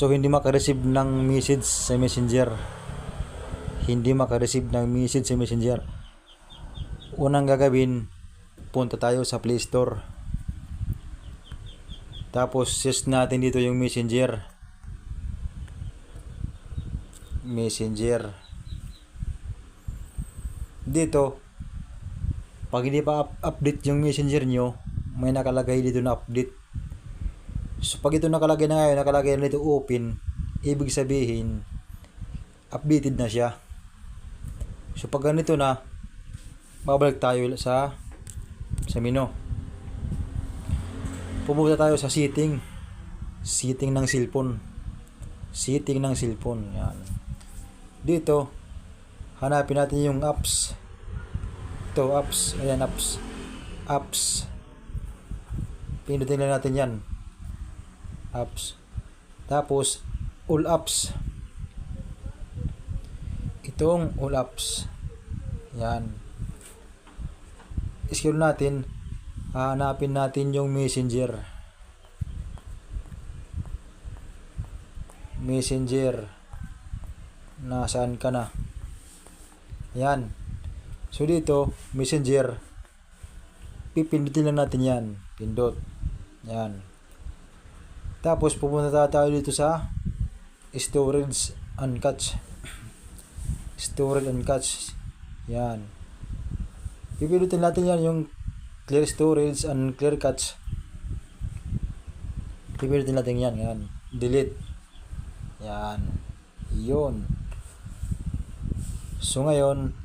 So hindi makareceive ng message sa Messenger. Hindi makareceive ng message sa Messenger. Unang gagawin, punta tayo sa Play Store. Tapos search natin dito yung Messenger. Messenger. Dito, pag hindi pa up- update yung Messenger nyo, may nakalagay dito na update. So pag ito nakalagay na ngayon, nakalagay na dito open, ibig sabihin, updated na siya. So pag ganito na, babalik tayo sa sa menu. Pumunta tayo sa setting. Setting ng cellphone. Setting ng cellphone. Yan. Dito, hanapin natin yung apps. Ito, apps. Ayan, apps. Apps. Pindutin lang natin yan. Apps. Tapos, all apps. Itong all apps. Yan. Scroll natin. Hanapin natin yung messenger. Messenger. Nasaan ka na? Yan. So dito, messenger. Pipindutin lang natin yan. Pindot. Yan. Tapos pupunta tayo dito sa storage and cache. Storage and cache. Yan. Pipindutin natin yan yung clear storage and clear cache. Pipindutin natin yan. Yan. Delete. Yan. Yun. So ngayon,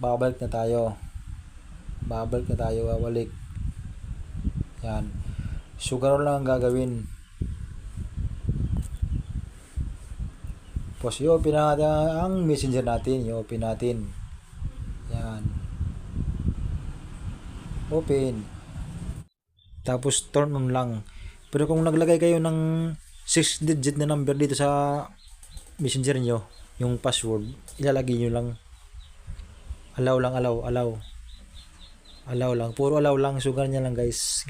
babalik na tayo. Babalik na tayo, babalik. Yan. So lang ang gagawin. Tapos i-open natin ang messenger natin. I-open natin. Yan. Open. Tapos turn on lang. Pero kung naglagay kayo ng 6 digit na number dito sa messenger nyo, yung password, ilalagay nyo lang. Allow lang, allow, allow. Allow lang. Puro allow lang. So, ganyan lang guys.